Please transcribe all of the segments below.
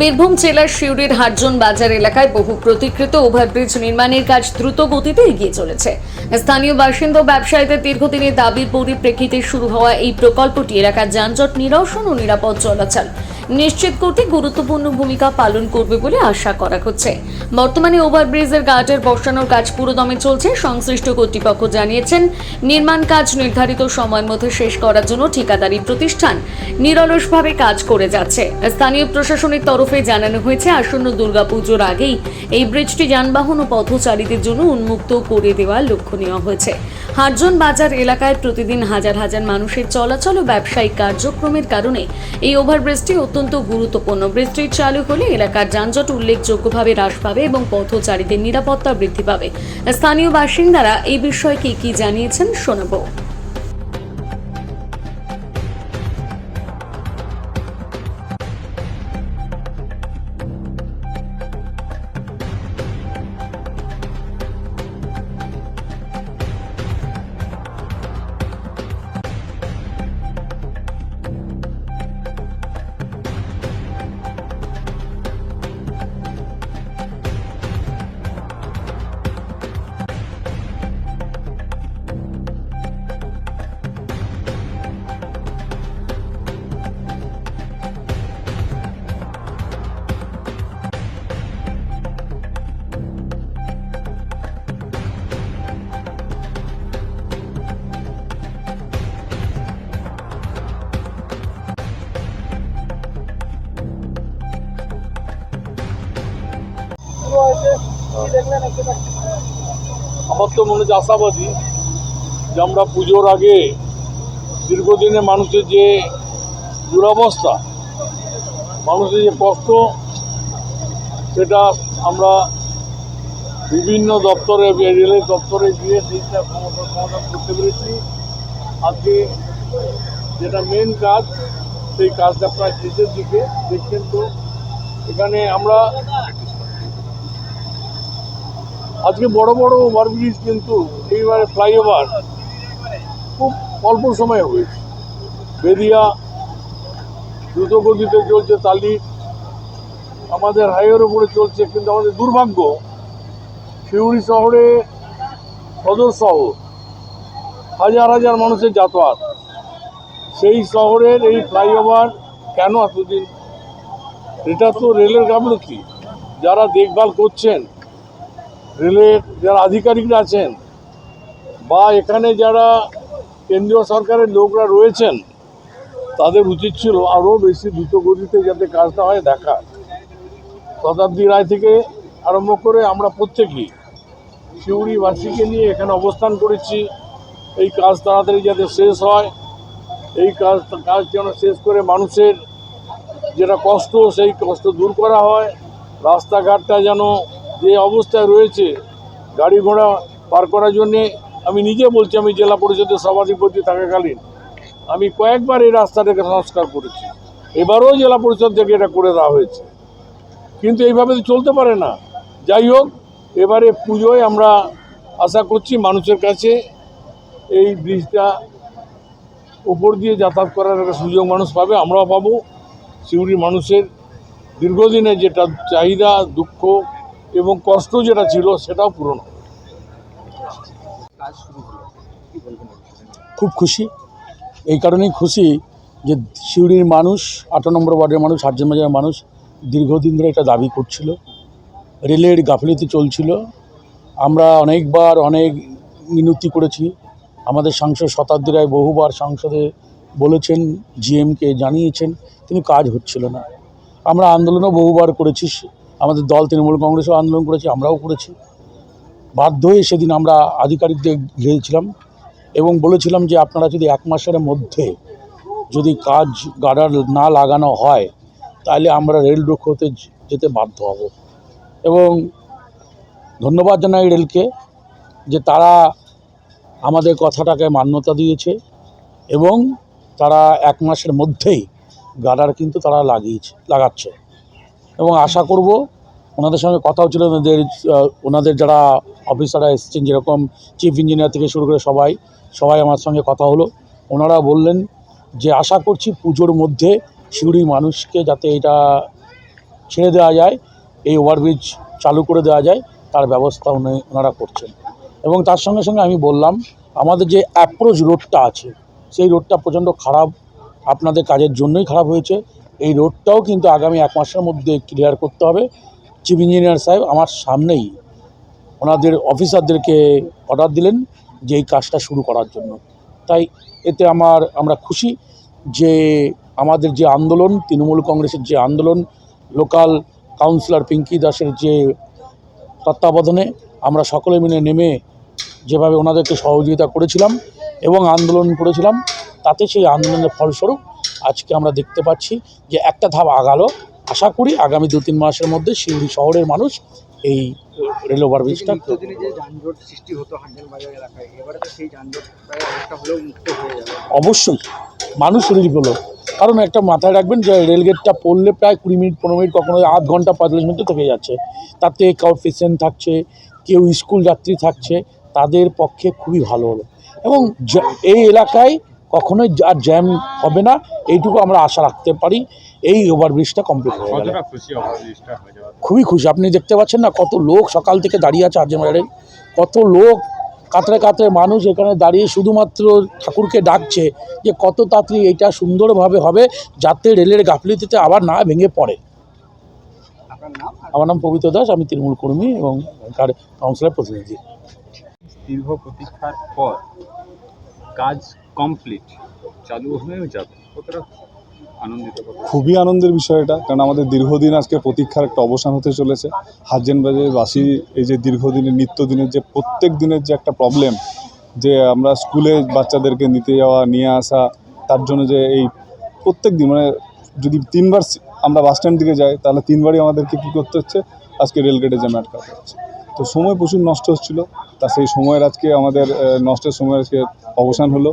বীরভূম জেলার শিউরির হাটজন বাজার এলাকায় বহু প্রতিকৃত ওভারব্রিজ নির্মাণের কাজ দ্রুত গতিতে এগিয়ে চলেছে। স্থানীয় বাসিন্দা ও ব্যবসায়ীদের দীর্ঘদিনের দাবির পরিপ্রেক্ষিতে শুরু হওয়া এই প্রকল্পটি এলাকার যানজট নিরসন ও নিরাপদ চলাচল। নিশ্চিত করতে গুরুত্বপূর্ণ ভূমিকা পালন করবে বলে আশা করা হচ্ছে। বর্তমানে ওভারব্রিজের গার্ডের বসানোর কাজ পুরোদমে চলছে, সংশ্লিষ্ট কর্তৃপক্ষ জানিয়েছেন। নির্মাণ কাজ নির্ধারিত সময়ের মধ্যে শেষ করার জন্য ঠিকাদারি প্রতিষ্ঠান নিরলসভাবে কাজ করে যাচ্ছে। স্থানীয় প্রশাসনের তরফে জানানো হয়েছে, আসন্ন দুর্গাপুজোর আগেই এই ব্রিজটি যানবাহন ও পথচারীদের জন্য উন্মুক্ত করে দেওয়ার লক্ষ্য নেওয়া হয়েছে। হাটজন বাজার এলাকায় প্রতিদিন হাজার হাজার মানুষের চলাচল ও ব্যবসায়িক কার্যক্রমের কারণে এই ওভারব্রিজটি অত্যন্ত গুরুত্বপূর্ণ। ব্রিজটি চালু হলে এলাকার যানজট উল্লেখযোগ্যভাবে হ্রাস পাবে এবং পথচারীদের নিরাপত্তা বৃদ্ধি পাবে। স্থানীয় বাসিন্দারা এই বিষয়ে কি কি জানিয়েছেন শোনাবো। আমার তো মনে হচ্ছে আশাবাদী যে আমরা পুজোর আগে দীর্ঘদিনে মানুষের যে দুরবস্থা, মানুষের যে কষ্ট, সেটা আমরা বিভিন্ন দপ্তরে রেলের দপ্তরে গিয়ে সেইটা সমাধান করতে পেরেছি। আজকে যেটা মেন কাজ, সেই কাজটা প্রায় শেষের দিকে, দেখছেন তো? এখানে আমরা আজকে বড় বড় ওভারব্রিজ কিন্তু এইবারে ফ্লাইওভার খুব অল্প সময়ে হয়েছে। বেদিয়া দ্রুতগতিতে চলছে তালি। আমাদের হাইওয়ের উপরে চলছে কিন্তু আমাদের দুর্ভাগ্য শিউড়ি শহরে সদর শহর, হাজার হাজার মানুষের যাতায়াত। সেই শহরের এই ফ্লাইওভার কেন এতদিন? এটা তো রেলের গাফলতি। যারা দেখভাল করছেন রেলের যারা আধিকারিকরা আছেন বা এখানে যারা কেন্দ্রীয় সরকারের লোকরা রয়েছেন, তাদের উচিত ছিল আরও বেশি দ্রুত গতিতে যাতে কাজটা হয় দেখা। শতাব্দী রায় থেকে আরম্ভ করে আমরা প্রত্যেকেই শিউড়িবাসীকে নিয়ে এখানে অবস্থান করেছি। এই কাজ তাড়াতাড়ি যাতে শেষ হয়, এই কাজ কাজ যেন শেষ করে মানুষের যেটা কষ্ট, সেই কষ্ট দূর করা হয়। রাস্তাঘাটটা যেন যে অবস্থায় রয়েছে গাড়ি ঘোড়া পার করার জন্যে, আমি নিজে বলছি, আমি জেলা পরিষদের সভাধিপতি থাকাকালীন, আমি কয়েকবার এই রাস্তাটাকে সংস্কার করেছি। এবারও জেলা পরিষদ থেকে এটা করে দেওয়া হয়েছে। কিন্তু এইভাবে তো চলতে পারে না। যাই হোক, এবারে পুজোয় আমরা আশা করছি মানুষের কাছে এই ব্রিজটা উপর দিয়ে যাতায়াত করার একটা সুযোগ মানুষ পাবে, আমরাও পাবো। সিউড়ির মানুষের দীর্ঘদিনের যেটা চাহিদা, দুঃখ এবং কষ্ট যেটা ছিল সেটাও পূরণ। খুব খুশি। এই কারণেই খুশি যে সিউড়ির মানুষ আট নম্বর ওয়ার্ডের মানুষ হাটজন বাজারের মানুষ দীর্ঘদিন ধরে এটা দাবি করছিল। রেলের গাফিলতি চলছিল। আমরা অনেকবার অনেক মিনতি করেছি। আমাদের সাংসদ শতাব্দী রায় বহুবার সংসদে বলেছেন জিএমকে জানিয়েছেন কিন্তু কাজ হচ্ছিল না। আমরা আন্দোলনও বহুবার করেছি আমাদের দল, তৃণমূল কংগ্রেসও আন্দোলন করেছি, আমরাও করেছি। বাধ্য হয়ে সেদিন আমরা আধিকারিকদের গিয়েছিলাম এবং বলেছিলাম যে আপনারা যদি এক মাসের মধ্যে যদি কাজ গার্ডার না লাগানো হয়, তাহলে আমরা রেল রুখ হতে যেতে বাধ্য হব। এবং ধন্যবাদ জানাই রেলকে যে তারা আমাদের কথাটাকে মান্যতা দিয়েছে এবং তারা এক মাসের মধ্যেই গাডার কিন্তু তারা লাগিয়েছে, লাগাচ্ছে। এবং আশা করব ওনাদের সঙ্গে কথা হচ্ছিল ওনাদের ওনাদের যারা অফিসাররা এসেছেন, যেরকম চিফ ইঞ্জিনিয়ার থেকে শুরু করে সবাই সবাই আমার সঙ্গে কথা হলো। ওনারা বললেন যে, আশা করছি পুজোর মধ্যে সিউড়ি মানুষকে যাতে এটা ছেড়ে দেওয়া যায়, এই ওভারব্রিজ চালু করে দেওয়া যায়, তার ব্যবস্থা উনি, ওনারা করছেন। এবং তার সঙ্গে সঙ্গে আমি বললাম, আমাদের যে অ্যাপ্রোচ রোডটা আছে, সেই রোডটা প্রচণ্ড খারাপ। আপনাদের কাজের জন্যই খারাপ হয়েছে। এই রোডটাও কিন্তু আগামী এক মাসের মধ্যে ক্লিয়ার করতে হবে। চিফ ইঞ্জিনিয়ার সাহেব আমার সামনেই ওনাদের অফিসারদেরকে অর্ডার দিলেন যে এই কাজটা শুরু করার জন্য। তাই এতে আমার, আমরা খুশি যে আমাদের যে আন্দোলন, তৃণমূল কংগ্রেসের যে আন্দোলন লোকাল কাউন্সিলর পিঙ্কি দাসের যে তত্ত্বাবধানে আমরা সকলে মিলে নেমে যেভাবে ওনাদেরকে সহযোগিতা করেছিলাম এবং আন্দোলন করেছিলাম, তাতে সেই আন্দোলনের ফলস্বরূপ আজকে আমরা দেখতে পাচ্ছি যে একটা ধাপ আগালো। আশা করি আগামী দু তিন মাসের মধ্যে শিউড়ি শহরের মানুষ এই রেল ওভারব্রিজটা হয়ে যাবে অবশ্যই মানুষ রিলিফ হলো। কারণ একটা মাথায় রাখবেন যে রেলগেটটা পড়লে প্রায় কুড়ি মিনিট পনেরো মিনিট কখনো আধ ঘণ্টা পঁয়তাল্লিশ মিনিট থেকে যাচ্ছে। তাতে কাউ পেশেন্ট থাকছে কেউ স্কুল যাত্রী থাকছে তাদের পক্ষে খুবই ভালো হলো। এবং এই এলাকায় কখনোই আর জ্যাম হবে না। এইটুকু আমরা আশা রাখতে পারি। এই ওভারব্রিজটা কমপ্লিট হয়ে গেলে। হয়ে খুবই খুশি। আপনি দেখতে পাচ্ছেন না কত লোক সকাল থেকে দাঁড়িয়ে আছে বাজারে কত লোক কাতরে কাতরে মানুষ এখানে দাঁড়িয়ে শুধুমাত্র ঠাকুরকে ডাকছে যে কত তাড়াতাড়ি এটা সুন্দরভাবে হবে যাতে রেলের গাফলিতিতে আবার না ভেঙে পড়ে। আমার নাম পবিত্র দাস আমি তৃণমূল কর্মী এবং এখানকার কাউন্সিলর প্রতিনিধি। দীর্ঘ প্রতীক্ষার পর কাজ কমপ্লিট চালু হয়েও যাবে। কতটা আনন্দিত খুবই আনন্দের বিষয় এটা, কারণ আমাদের দীর্ঘদিন আজকে প্রতীক্ষার একটা অবসান হতে চলেছে। হাজেনবাজারবাসী এই যে দীর্ঘদিনের, নিত্যদিনের যে প্রত্যেক দিনের যে একটা প্রবলেম যে আমরা স্কুলে বাচ্চাদেরকে নিতে যাওয়া, নিয়ে আসা, তার জন্য যে এই প্রত্যেক দিন মানে যদি তিনবার আমরা বাস স্ট্যান্ড দিকে যাই, তাহলে তিনবারই আমাদেরকে কী করতে হচ্ছে? আজকে রেলগেটে জ্যামে আটকাতে হচ্ছে। তো সময় প্রচুর নষ্ট হচ্ছিল। তা সেই সময়ের আজকে আমাদের নষ্টের সময় আজকে অবসান হলো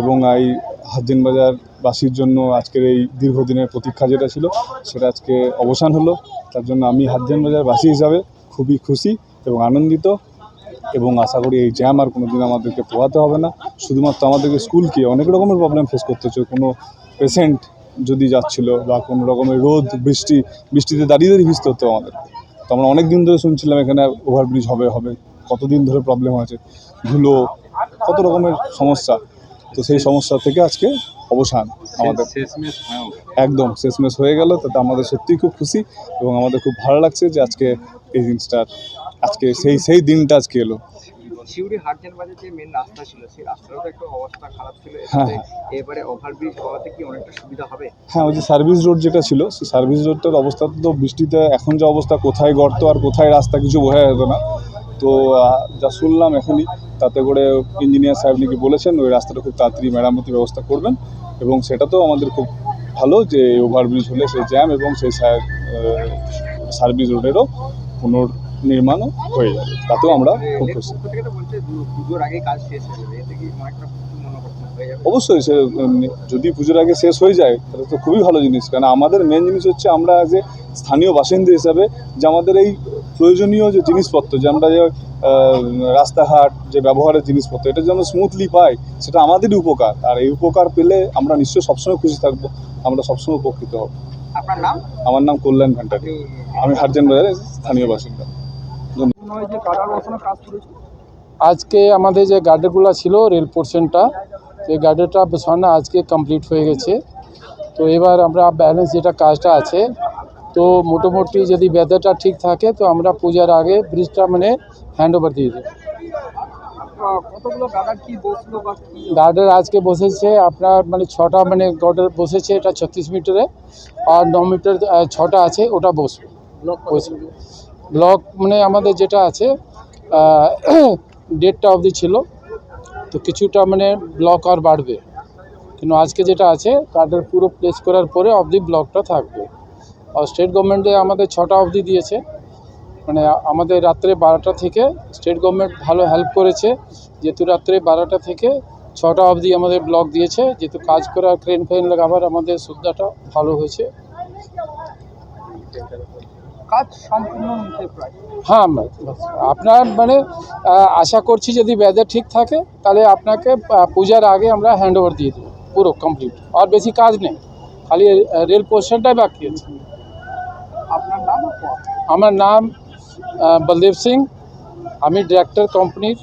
এবং এই হাজিন বাজারবাসীর জন্য আজকের এই দীর্ঘদিনের প্রতীক্ষা যেটা ছিল, সেটা আজকে অবসান হলো। তার জন্য আমি হাজিন বাজারবাসী হিসাবে খুবই খুশি এবং আনন্দিত এবং আশা করি এই জ্যাম আর কোনো দিন আমাদেরকে পোহাতে হবে না। শুধুমাত্র আমাদেরকে স্কুলকে অনেক রকমের প্রবলেম ফেস করতে হচ্ছে। কোনো পেশেন্ট যদি যাচ্ছিল বা কোনো রকমের রোদ, বৃষ্টি, বৃষ্টিতে দাঁড়িয়ে দাঁড়িয়ে ভিজতে হতো আমাদের। তো আমরা অনেক দিন ধরে শুনছিলাম এখানে ওভারব্রিজ হবে হবে। কতদিন ধরে প্রবলেম আছে? ধুলো কত রকমের সমস্যা। তো সেই সমস্যা থেকে আজকে অবসান আমাদের। গেল। একদম শেষমেশ হয়ে গেল। তাতে আমাদের সত্যিই খুব খুশি এবং আমাদের খুব ভালো লাগছে যে আজকে এই জিনিসটার আজকে সেই সেই দিনটা আজকে এলো। শিউরি হাটজেন বাজার যে মেন রাস্তা ছিল সেই রাস্তারও তো একটু অবস্থা খারাপ ছিল। হ্যাঁ, এটাতে এবারে ওভারব্রিজ হওয়াতে কি অনেকটা সুবিধা হবে? হ্যাঁ ওই যে সার্ভিস রোড যেটা ছিল সেই সার্ভিস রোডটার অবস্থা তো বৃষ্টিতে এখন যে অবস্থা কোথায় গর্ত আর কোথায় রাস্তা কিছু বোঝা যেত না। তো যা শুনলাম এখনই তাতে করে ইঞ্জিনিয়ার সাহেব নাকি বলেছেন ওই রাস্তাটা খুব তাড়াতাড়ি মেরামতির ব্যবস্থা করবেন এবং সেটা তো আমাদের খুব ভালো যে ওভারব্রিজ হলে সেই জ্যাম এবং সেই সার্ভিস রোডেরও পুনর্নির্মাণও হয়ে যাবে। তাতেও আমরা খুব খুশি। অবশ্যই সে যদি পুজোর আগে শেষ হয়ে যায় তাহলে তো খুবই ভালো জিনিস। কারণ আমাদের মেন জিনিস হচ্ছে আমরা যে স্থানীয় বাসিন্দা হিসাবে যে আমাদের এই প্রয়োজনীয় যে জিনিসপত্র যে আমরা যে রাস্তাঘাট যে ব্যবহারের জিনিসপত্র এটা যেন স্মুথলি পাই সেটা আমাদেরই উপকার। আর এই উপকার পেলে আমরা নিশ্চয়ই সবসময় খুশি থাকব আমরা সবসময় উপকৃত হব। আপনার নাম? আমার নাম কল্যাণ ভান্ডারী আমি হারজেন বাজারের স্থানীয় বাসিন্দা। যে কাটার বসানোর কাজ শুরু আজকে আমাদের যে গার্ডেরগুলো ছিল রেল পোর্শনটা সেই গার্ডেরটা বসানো আজকে কমপ্লিট হয়ে গেছে। তো এবার আমরা ব্যালেন্স যেটা কাজটা আছে তো মোটামুটি যদি ওয়েদারটা ঠিক থাকে তো আমরা পূজার আগে ব্রিজটা মানে হ্যান্ড ওভার দিয়ে দেবো। গার্ডার আজকে বসেছে আপনার মানে ছটা মানে গার্ডার বসেছে এটা ছত্রিশ মিটারে আর ন মিটার ছটা আছে ওটা বসবে। ব্লক মানে আমাদের যেটা আছে ডেটটা অবধি ছিল। তো কিছুটা মানে ব্লক আর বাড়বে। কিন্তু আজকে যেটা আছে কার্ডের পুরো প্লেস করার পরে অবধি ব্লকটা থাকবে। আর স্টেট গভর্নমেন্টে আমাদের ছটা অবধি দিয়েছে। মানে আমাদের রাত্রে বারোটা থেকে স্টেট গভর্নমেন্ট ভালো হেল্প করেছে। যেহেতু রাত্রে বারোটা থেকে ছটা অবধি আমাদের ব্লক দিয়েছে, যেহেতু কাজ করার ক্রেন ফ্রেন লাগাবার আমাদের সুবিধাটা ভালো হয়েছে। কাজ সম্পূর্ণ প্রায় হ্যাঁ। আপনার মানে আশা করছি যদি ওয়েদার ঠিক থাকে তাহলে আপনাকে পূজার আগে আমরা হ্যান্ড ওভার দিয়ে দেবো পুরো কমপ্লিট আর বেশি কাজ নেই খালি রেল পোর্শনটাই বাকি আছে। আপনার আমার নাম বলদেব সিং আমি ডিরেক্টর কোম্পানির